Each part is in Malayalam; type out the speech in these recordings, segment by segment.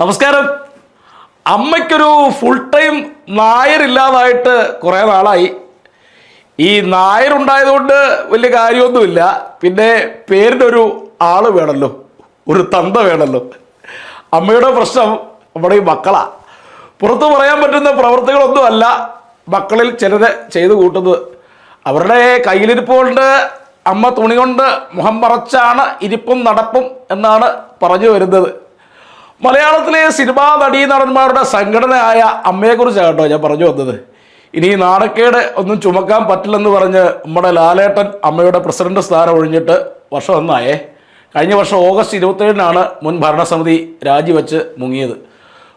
നമസ്കാരം. അമ്മയ്ക്കൊരു ഫുൾ ടൈം നായരില്ലാതായിട്ട് കുറേ നാളായി. ഈ നായരുണ്ടായതുകൊണ്ട് വലിയ കാര്യമൊന്നുമില്ല. പിന്നെ പേരിനൊരു ആൾ വേണമല്ലോ ഒരു തന്ത വേണമല്ലോ അമ്മയുടെ പ്രശ്നം നമ്മുടെ ഈ മക്കളാ. പുറത്ത് പറയാൻ പറ്റുന്ന പ്രവൃത്തികളൊന്നും അല്ല മക്കളിൽ ചിലരെ ചെയ്തു കൂട്ടുന്നത്. അവരുടെ കയ്യിലിരിപ്പ് കൊണ്ട് അമ്മ തുണി കൊണ്ട് മുഖം മറച്ചാണ് ഇരിപ്പും നടപ്പും എന്നാണ് പറഞ്ഞു വരുന്നത്. മലയാളത്തിലെ സിനിമാ നടീ നടന്മാരുടെ സംഘടനയായ അമ്മയെക്കുറിച്ചാണ് കേട്ടോ ഞാൻ പറഞ്ഞു വന്നത്. ഇനി ഈ നാണക്കേട് ഒന്നും ചുമക്കാൻ പറ്റില്ലെന്ന് പറഞ്ഞ് നമ്മുടെ ലാലേട്ടൻ അമ്മയുടെ പ്രസിഡന്റ് സ്ഥാനം ഒഴിഞ്ഞിട്ട് വർഷം ഒന്നായേ. കഴിഞ്ഞ വർഷം ഓഗസ്റ്റ് ഇരുപത്തേഴിനാണ് മുൻ ഭരണസമിതി രാജിവെച്ച് മുങ്ങിയത്.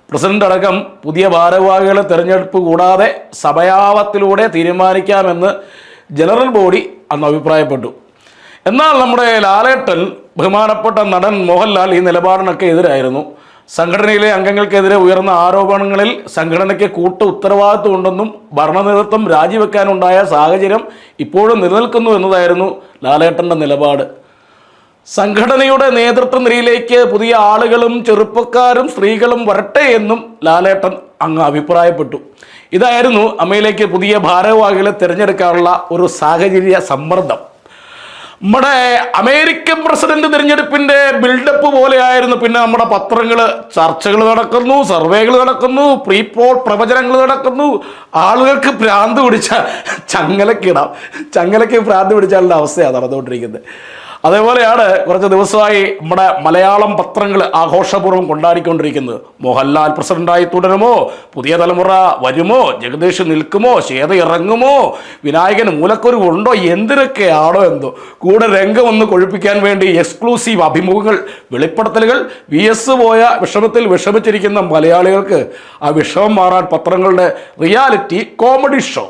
പ്രസിഡന്റ് അടക്കം പുതിയ ഭാരവാഹികളെ തെരഞ്ഞെടുപ്പ് കൂടാതെ സമയാവത്തിലൂടെ തീരുമാനിക്കാമെന്ന് ജനറൽ ബോഡി അന്ന് അഭിപ്രായപ്പെട്ടു. എന്നാൽ നമ്മുടെ ലാലേട്ടൻ ബഹുമാനപ്പെട്ട നടൻ മോഹൻലാൽ ഈ നിലപാടിനൊക്കെ എതിരായിരുന്നു. സംഘടനയിലെ അംഗങ്ങൾക്കെതിരെ ഉയർന്ന ആരോപണങ്ങളിൽ സംഘടനയ്ക്ക് കൂട്ട ഉത്തരവാദിത്വം ഉണ്ടെന്നും ഭരണനേതൃത്വം രാജിവെക്കാനുണ്ടായ സാഹചര്യം ഇപ്പോഴും നിലനിൽക്കുന്നു എന്നതായിരുന്നു ലാലേട്ടന്റെ നിലപാട്. സംഘടനയുടെ നേതൃത്വ നിരയിലേക്ക് പുതിയ ആളുകളും ചെറുപ്പക്കാരും സ്ത്രീകളും വരട്ടെ എന്നും ലാലേട്ടൻ അങ്ങ് അഭിപ്രായപ്പെട്ടു. ഇതായിരുന്നു അമ്മയിലേക്ക് പുതിയ ഭാരവാഹികളെ തിരഞ്ഞെടുക്കാനുള്ള ഒരു സാഹചര്യ സമ്മർദ്ദം. നമ്മുടെ അമേരിക്കൻ പ്രസിഡന്റ് തിരഞ്ഞെടുപ്പിന്റെ ബിൽഡപ്പ് പോലെയായിരുന്നു. പിന്നെ നമ്മുടെ പത്രങ്ങൾ ചർച്ചകൾ നടക്കുന്നു സർവേകൾ നടക്കുന്നു പ്രീ പോൾ പ്രവചനങ്ങൾ നടക്കുന്നു. ആളുകൾക്ക് ഭ്രാന്ത് പിടിച്ച ചങ്ങലക്കിടാം ചങ്ങലക്ക് ഭ്രാന്ത് പിടിച്ചാലുള്ള അവസ്ഥയാണ് നടന്നുകൊണ്ടിരിക്കുന്നത്. അതേപോലെയാണ് കുറച്ച് ദിവസമായി നമ്മുടെ മലയാളം പത്രങ്ങൾ ആഘോഷപൂർവം കൊണ്ടാടിക്കൊണ്ടിരിക്കുന്നത്. മോഹൻലാൽ പ്രസിഡന്റായി തുടരുമോ? പുതിയ തലമുറ വരുമോ? ജഗദീഷ് നിൽക്കുമോ? ശ്വേത ഇറങ്ങുമോ? വിനായകൻ മൂലക്കൊരു ഉണ്ടോ? എന്തിനൊക്കെയാണോ എന്തോ? കൂടെ രംഗം ഒന്ന് കൊഴിപ്പിക്കാൻ വേണ്ടി എക്സ്ക്ലൂസീവ് അഭിമുഖങ്ങൾ വെളിപ്പെടുത്തലുകൾ വി എസ് പോയ വിഷമത്തിൽ വിഷമിച്ചിരിക്കുന്ന മലയാളികൾക്ക് ആ വിഷമം മാറാൻ പത്രങ്ങളുടെ റിയാലിറ്റി കോമഡി ഷോ.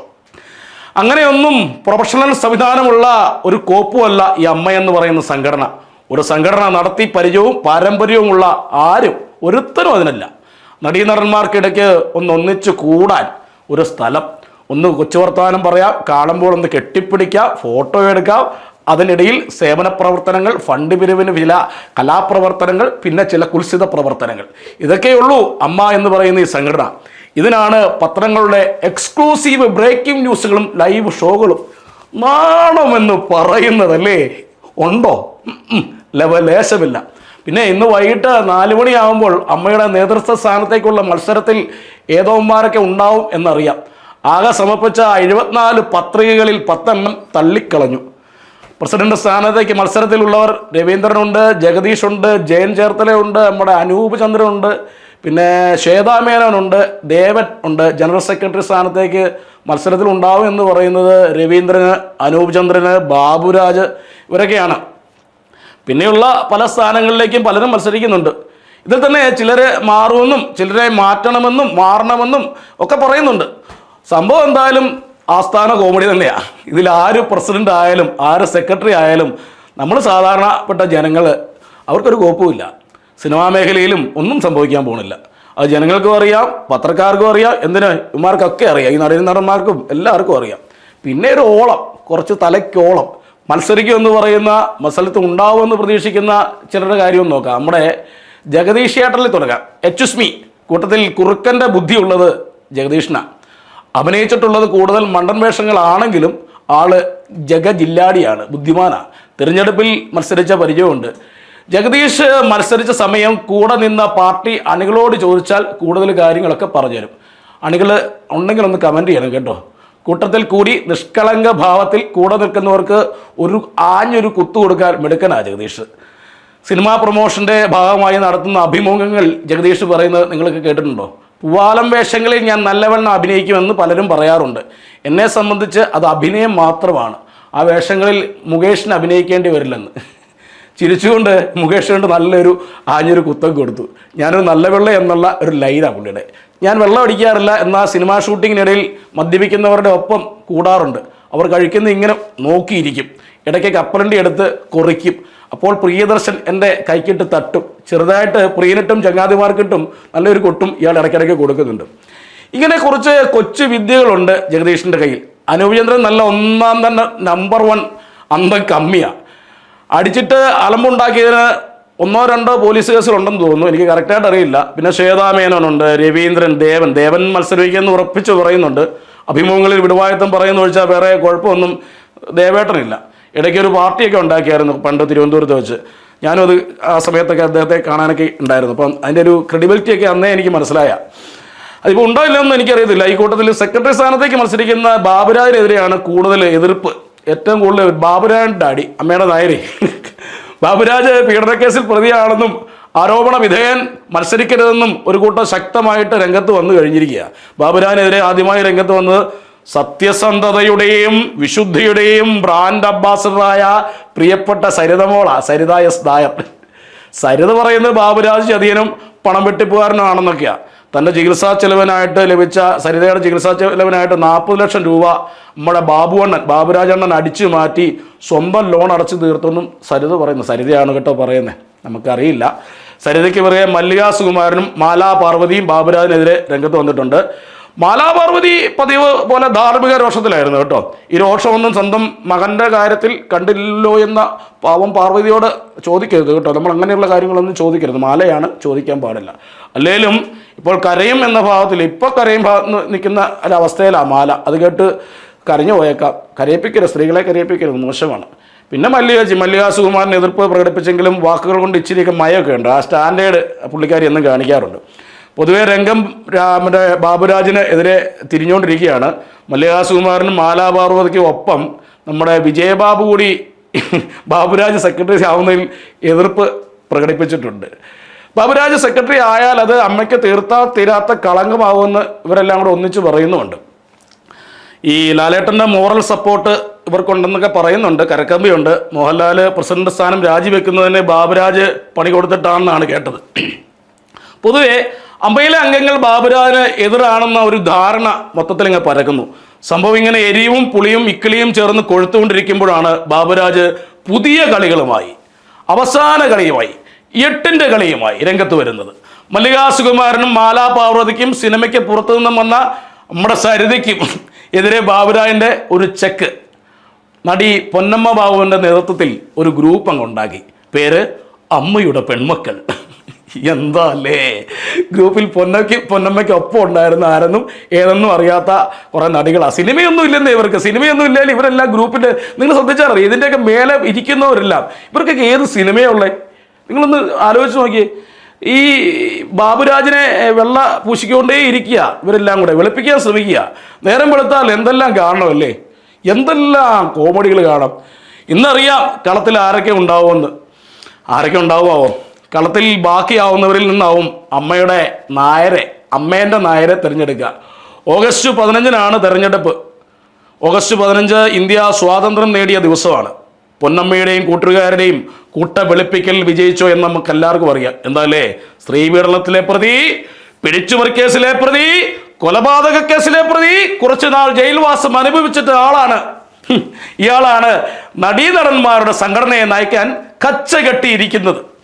അങ്ങനെയൊന്നും പ്രൊഫഷണൽ സംവിധാനമുള്ള ഒരു കോപ്പുമല്ല ഈ അമ്മ എന്ന് പറയുന്ന സംഘടന. ഒരു സംഘടന നടത്തി പരിചയവും പാരമ്പര്യവുമുള്ള ആരും ഒരുത്തരും അതിനല്ല. നടീനടന്മാർക്കിടയ്ക്ക് ഒന്ന് ഒന്നിച്ചു കൂടാൻ ഒരു സ്ഥലം. ഒന്ന് കൊച്ചു വർത്തമാനം പറയാം കാണുമ്പോൾ ഒന്ന് കെട്ടിപ്പിടിക്കാം ഫോട്ടോ എടുക്കാം. അതിനിടയിൽ സേവന പ്രവർത്തനങ്ങൾ ഫണ്ട് പിരിവിന് വില കലാപ്രവർത്തനങ്ങൾ പിന്നെ ചില കുൽസിത പ്രവർത്തനങ്ങൾ. ഇതൊക്കെയുള്ളൂ അമ്മ എന്ന് പറയുന്ന ഈ സംഘടന. ഇതിനാണ് പത്രങ്ങളുടെ എക്സ്ക്ലൂസീവ് ബ്രേക്കിംഗ് ന്യൂസുകളും ലൈവ് ഷോകളും നാണമെന്ന് പറയുന്നതല്ലേ? ഉണ്ടോ? ഉം, ഉം, ലവ ലേശമില്ല പിന്നെ ഇന്ന് വൈകിട്ട് നാല് മണിയാകുമ്പോൾ അമ്മയുടെ നേതൃത്വ സ്ഥാനത്തേക്കുള്ള മത്സരത്തിൽ ഏതോന്മാരൊക്കെ ഉണ്ടാവും എന്നറിയാം. ആകെ സമർപ്പിച്ച എഴുപത്തിനാല് പത്രികകളിൽ പത്തെണ്ണം തള്ളിക്കളഞ്ഞു. പ്രസിഡന്റ് സ്ഥാനത്തേക്ക് മത്സരത്തിലുള്ളവർ രവീന്ദ്രനുണ്ട് ജഗദീഷുണ്ട് ജയൻ ചേർത്തലയുണ്ട് നമ്മുടെ അനൂപ് ചന്ദ്രനുണ്ട് പിന്നെ ശ്വേതാ മേനോനുണ്ട് ദേവൻ ഉണ്ട് ജനറൽ സെക്രട്ടറി സ്ഥാനത്തേക്ക് മത്സരത്തിൽ ഉണ്ടാവും എന്ന് പറയുന്നത് രവീന്ദ്രന് അനൂപ് ചന്ദ്രന് ബാബുരാജ് ഇവരൊക്കെയാണ്. പിന്നെയുള്ള പല സ്ഥാനങ്ങളിലേക്കും പലരും മത്സരിക്കുന്നുണ്ട്. ഇതിൽ തന്നെ ചിലരെ മാറുമെന്നും ചിലരെ മാറ്റണമെന്നും മാറണമെന്നും ഒക്കെ പറയുന്നുണ്ട്. സംഭവം എന്തായാലും ആസ്ഥാന കോമഡി തന്നെയാണ് ഇതിൽ ആര് പ്രസിഡന്റ് ആയാലും ആര് സെക്രട്ടറി ആയാലും നമ്മൾ സാധാരണപ്പെട്ട ജനങ്ങൾ അവർക്കൊരു കോപ്പുമില്ല സിനിമാ മേഖലയിലും ഒന്നും സംഭവിക്കാൻ പോകുന്നില്ല അത് ജനങ്ങൾക്കും അറിയാം പത്രക്കാർക്കും അറിയാം എന്തിന് ഇമാർക്കൊക്കെ അറിയാം. ഈ നടൻ നടന്മാർക്കും എല്ലാവർക്കും അറിയാം. പിന്നെ ഒരു ഓളം കുറച്ച് തലയ്ക്കോളം. മത്സരിക്കും എന്ന് പറയുന്ന മത്സരത്തിൽ ഉണ്ടാവുമെന്ന് പ്രതീക്ഷിക്കുന്ന ചിലരുടെ കാര്യവും നോക്കാം. നമ്മുടെ ജഗദീഷ് ഏട്ടനിൽ തുടങ്ങാം. എച്ച് എച്ചുസ്മി കൂട്ടത്തിൽ കുറുക്കന്റെ ബുദ്ധിയുള്ളത് ജഗദീഷിനാണ് അഭിനയിച്ചിട്ടുള്ളത് കൂടുതൽ മണ്ടൻ വേഷങ്ങളാണെങ്കിലും ആൾ ജഗജില്ലാടിയാണ് ബുദ്ധിമാനാണ് തിരഞ്ഞെടുപ്പിൽ മത്സരിച്ച പരിചയമുണ്ട്. ജഗദീഷ് മത്സരിച്ച സമയം കൂടെ നിന്ന പാർട്ടി അണികളോട് ചോദിച്ചാൽ കൂടുതൽ കാര്യങ്ങളൊക്കെ പറഞ്ഞുതരും അണികൾ ഉണ്ടെങ്കിൽ ഒന്ന് കമന്റ് ചെയ്യണം കേട്ടോ. കൂട്ടത്തിൽ കൂടി നിഷ്കളങ്ക ഭാവത്തിൽ കൂടെ നിൽക്കുന്നവർക്ക് ഒരു ആഞ്ഞൊരു കുത്തു കൊടുക്കാൻ മിടുക്കനാ ജഗദീഷ്. സിനിമാ പ്രൊമോഷന്റെ ഭാഗമായി നടത്തുന്ന അഭിമുഖങ്ങൾ ജഗദീഷ് പറയുന്നത് നിങ്ങൾക്ക് കേട്ടിട്ടുണ്ടോ? പൂവാലം വേഷങ്ങളിൽ ഞാൻ നല്ലവണ്ണം അഭിനയിക്കുമെന്ന് പലരും പറയാറുണ്ട്. എന്നെ സംബന്ധിച്ച് അത് അഭിനയം മാത്രമാണ്. ആ വേഷങ്ങളിൽ മുകേഷിന് അഭിനയിക്കേണ്ടി വരില്ലെന്ന്. ചിരിച്ചുകൊണ്ട് മുകേഷ് കൊണ്ട് നല്ലൊരു ആഞ്ഞൊരു കുത്തം കൊടുത്തു. ഞാനൊരു നല്ല വെള്ള എന്നുള്ള ഒരു ലൈനാണ് പുള്ളിയുടെ. ഞാൻ വെള്ളം അടിക്കാറില്ല എന്നാൽ സിനിമാ ഷൂട്ടിങ്ങിനിടയിൽ മദ്യപിക്കുന്നവരുടെ ഒപ്പം കൂടാറുണ്ട്. അവർ കഴിക്കുന്ന ഇങ്ങനെ നോക്കിയിരിക്കും. ഇടയ്ക്ക് കപ്പലണ്ടി എടുത്ത് കുറിക്കും. അപ്പോൾ പ്രിയദർശൻ എന്റെ കൈക്കിട്ട് തട്ടും. ചെറുതായിട്ട് പ്രിയനിട്ടും ചങ്ങാതിമാർക്കിട്ടും നല്ലൊരു കൊട്ടും ഇയാൾ ഇടയ്ക്കിടയ്ക്ക് കൊടുക്കുന്നുണ്ട്. ഇങ്ങനെ കുറച്ച് കൊച്ചു വിദ്യകളുണ്ട് ജഗദീഷിന്റെ കയ്യിൽ. അനൂപചന്ദ്രൻ നല്ല ഒന്നാം തന്നെ നമ്പർ വൺ അന്തം കമ്മിയാണ് അടിച്ചിട്ട് അലമ്പുണ്ടാക്കിയതിന് ഒന്നോ രണ്ടോ പോലീസ് കേസുകളുണ്ടെന്ന് തോന്നുന്നു. എനിക്ക് കറക്റ്റായിട്ട് അറിയില്ല. പിന്നെ ശ്വേതാ മേനോനുണ്ട് രവീന്ദ്രൻ ദേവൻ. ദേവൻ മത്സരിക്കുമെന്ന് ഉറപ്പിച്ച് പറയുന്നുണ്ട്. അഭിമുഖങ്ങളിൽ വിടുവായത്തം പറയുന്ന ഒഴിച്ചാൽ വേറെ കുഴപ്പമൊന്നും ദേവേട്ടനില്ല. ഇടയ്ക്ക് ഒരു പാർട്ടിയൊക്കെ ഉണ്ടാക്കിയായിരുന്നു പണ്ട് തിരുവനന്തപുരത്ത് വെച്ച്. ഞാനും അത് ആ സമയത്തൊക്കെ അദ്ദേഹത്തെ കാണാനൊക്കെ ഉണ്ടായിരുന്നു. അപ്പം അതിന്റെ ഒരു ക്രെഡിബിലിറ്റിയൊക്കെ അന്നേ എനിക്ക് മനസ്സിലായ. അതിപ്പോൾ ഉണ്ടോ ഇല്ലെന്ന് എനിക്കറിയത്തില്ല. ഈ കൂട്ടത്തിൽ സെക്രട്ടറി സ്ഥാനത്തേക്ക് മത്സരിക്കുന്ന ബാബുരാജിനെതിരെയാണ് കൂടുതൽ എതിർപ്പ് ഏറ്റവും കൂടുതൽ ബാബുരാജിന്റെ ഡാഡി അമ്മയുടെ നായരി. ബാബുരാജ് പീഡനക്കേസിൽ പ്രതിയാണെന്നും ആരോപണ വിധേയൻ മത്സരിക്കരുതെന്നും ഒരു കൂട്ടം ശക്തമായിട്ട് രംഗത്ത് വന്നു കഴിഞ്ഞിരിക്കുക. ബാബുരാജിനെതിരെ ആദ്യമായി രംഗത്ത് വന്നത് സത്യസന്ധതയുടെയും വിശുദ്ധിയുടെയും ബ്രാൻഡ് അംബാസഡറായ പ്രിയപ്പെട്ട സരിതമോള സരിത എസ് നായർ. സരിത പറയുന്നത് ബാബുരാജ് ചതിയനും പണം വെട്ടിപ്പുകാരനാണെന്നൊക്കെയാണ് തന്റെ ചികിത്സാ ചെലവിനായിട്ട് ലഭിച്ച സരിതയുടെ ചികിത്സാ ചെലവിനായിട്ട് നാൽപ്പത് ലക്ഷം രൂപ നമ്മുടെ ബാബുവണ്ണൻ ബാബുരാജണ്ണൻ അടിച്ചു മാറ്റി സ്വന്തം ലോൺ അടച്ചു തീർത്തെന്നും സരിത പറയുന്നു. സരിതയാണ് കേട്ടോ പറയുന്നത് നമുക്കറിയില്ല. സരിതയ്ക്ക് പിറകെ മല്ലിക സുകുമാരനും മാലാ പാർവതിയും ബാബുരാജിനെതിരെ രംഗത്ത് വന്നിട്ടുണ്ട്. മാലാ പാർവതി പതിവ് പോലെ ധാർമ്മിക രോഷത്തിലായിരുന്നു കേട്ടോ. ഈ രോഷമൊന്നും സ്വന്തം മകന്റെ കാര്യത്തിൽ കണ്ടില്ലല്ലോ എന്ന പാവം പാർവതിയോട് ചോദിക്കരുത് കേട്ടോ. നമ്മൾ അങ്ങനെയുള്ള കാര്യങ്ങളൊന്നും ചോദിക്കരുത്. മാലയാണ് ചോദിക്കാൻ പാടില്ല. അല്ലെങ്കിലും ഇപ്പോൾ കരയും എന്ന ഭാവത്തിൽ ഇപ്പോൾ കരയും ഭാഗത്ത് നിൽക്കുന്ന ഒരവസ്ഥയിലാണ് മാല. അത് കേട്ട് കരഞ്ഞു പോയേക്കാം. കരയിപ്പിക്കരുത്. സ്ത്രീകളെ കരയിപ്പിക്കരുത്. മോശമാണ്. പിന്നെ മല്ലികാജി മല്ലിക സുകുമാരൻ എതിർപ്പ് പ്രകടിപ്പിച്ചെങ്കിലും വാക്കുകൾ കൊണ്ട് ഇച്ചിരിയൊക്കെ മയമൊക്കെ ഉണ്ട്. ആ സ്റ്റാൻഡേർഡ് പുള്ളിക്കാരി എന്നും കാണിക്കാറുണ്ട്. പൊതുവെ രംഗം മറ്റേ ബാബുരാജിന് എതിരെ തിരിഞ്ഞുകൊണ്ടിരിക്കുകയാണ് മല്ലികാസുകുമാറിനും മാലാപാർവതിക്കും ഒപ്പം നമ്മുടെ വിജയബാബു കൂടി ബാബുരാജ് സെക്രട്ടറി ആവുന്നതിൽ എതിർപ്പ് പ്രകടിപ്പിച്ചിട്ടുണ്ട്. ബാബുരാജ് സെക്രട്ടറി ആയാൽ അത് അമ്മയ്ക്ക് തീർത്താ തീരാത്ത കളങ്കമാവുമെന്ന് ഇവരെല്ലാം കൂടെ ഒന്നിച്ച് പറയുന്നുമുണ്ട്. ഈ ലാലേട്ടന്റെ മോറൽ സപ്പോർട്ട് ഇവർക്കുണ്ടെന്നൊക്കെ പറയുന്നുണ്ട്. കരക്കമ്പിയുണ്ട്. മോഹൻലാൽ പ്രസിഡന്റ് സ്ഥാനം രാജിവെക്കുന്നതിന് ബാബുരാജ് പണി കൊടുത്തിട്ടാണെന്നാണ് കേട്ടത്. പൊതുവെ അമ്പയിലെ അംഗങ്ങൾ ബാബുരാജിന് എതിരാണെന്ന ഒരു ധാരണ മൊത്തത്തിൽ ഇങ്ങനെ പരക്കുന്നു. സംഭവം ഇങ്ങനെ എരിവും പുളിയും ഇക്കിളിയും ചേർന്ന് കൊഴുത്തുകൊണ്ടിരിക്കുമ്പോഴാണ് ബാബുരാജ് പുതിയ കളികളുമായി അവസാന കളിയുമായി എട്ടിന്റെ കളിയുമായി രംഗത്ത് വരുന്നത്. മല്ലികാ സുകുമാരനും മാലാ പാർവതിക്കും സിനിമയ്ക്ക് പുറത്തു നിന്നും വന്ന നമ്മുടെ സരിതയ്ക്കും എതിരെ ബാബുരാജിന്റെ ഒരു ചെക്ക് നടി പൊന്നമ്മ ബാബുവിന്റെ നേതൃത്വത്തിൽ ഒരു ഗ്രൂപ്പ് അങ്ങ് ഉണ്ടാക്കി. പേര് അമ്മയുടെ പെൺമക്കൾ. എന്താ അല്ലേ ഗ്രൂപ്പിൽ പൊന്നയ്ക്ക് പൊന്നമ്മയ്ക്ക് ഒപ്പം ഉണ്ടായിരുന്ന ആരെന്നും ഏതെന്നും അറിയാത്ത കുറേ നടികളാ. സിനിമയൊന്നും ഇല്ലെന്നേ ഇവർക്ക്. സിനിമയൊന്നും ഇല്ലെങ്കിൽ ഇവരെല്ലാം ഗ്രൂപ്പിന്റെ നിങ്ങൾ ശ്രദ്ധിച്ചാൽ അറിയാം ഇതിന്റെയൊക്കെ മേലെ ഇരിക്കുന്നവരെല്ലാം ഇവർക്കൊക്കെ ഏത് സിനിമയുള്ളേ നിങ്ങളൊന്ന് ആലോചിച്ച് നോക്കിയേ. ഈ ബാബുരാജിനെ വെള്ള പൂശിക്കൊണ്ടേ ഇരിക്കുക. ഇവരെല്ലാം കൂടെ വെളുപ്പിക്കാൻ ശ്രമിക്കുക. നേരം വെളുത്താൽ എന്തെല്ലാം കാണണമല്ലേ എന്തെല്ലാം കോമഡികൾ കാണാം. ഇന്നറിയാം കളത്തിൽ ആരൊക്കെ ഉണ്ടാവുമെന്ന്. ആരൊക്കെ ഉണ്ടാവുമോ കളത്തിൽ ബാക്കിയാവുന്നവരിൽ നിന്നാവും അമ്മയുടെ നായരെ അമ്മേന്റെ നായരെ തിരഞ്ഞെടുക്കുക. ഓഗസ്റ്റ് പതിനഞ്ചിനാണ് തിരഞ്ഞെടുപ്പ്. ഓഗസ്റ്റ് പതിനഞ്ച് ഇന്ത്യ സ്വാതന്ത്ര്യം നേടിയ ദിവസമാണ്. പൊന്നമ്മയുടെയും കൂട്ടുകാരുടെയും കൂട്ട വെളുപ്പിക്കൽ വിജയിച്ചോ എന്ന് നമുക്ക് എല്ലാവർക്കും അറിയാം. എന്താല്ലേ? സ്ത്രീ പീഡനത്തിലെ പ്രതി പിടിച്ചുപറി കേസിലെ പ്രതി കൊലപാതക കേസിലെ പ്രതി കുറച്ചു നാൾ ജയിൽവാസം അനുഭവിച്ചിട്ട ആളാണ്. ഇയാളാണ് നടീനടന്മാരുടെ സംഘടനയെ നയിക്കാൻ കച്ചകെട്ടിയിരിക്കുന്നത്.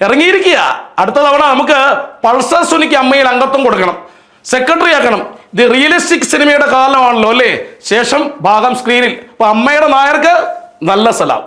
ഇറങ്ങിയിരിക്കുക. അടുത്ത തവണ നമുക്ക് പൾസർ സുനിക്ക് അമ്മയിൽ അംഗത്വം കൊടുക്കണം. സെക്രട്ടറി ആക്കണം. ഇത് റിയലിസ്റ്റിക് സിനിമയുടെ കാലമാണല്ലോ അല്ലേ? ശേഷം ഭാഗം സ്ക്രീനിൽ അപ്പൊ അമ്മയുടെ നായർക്ക് നല്ല സലാം.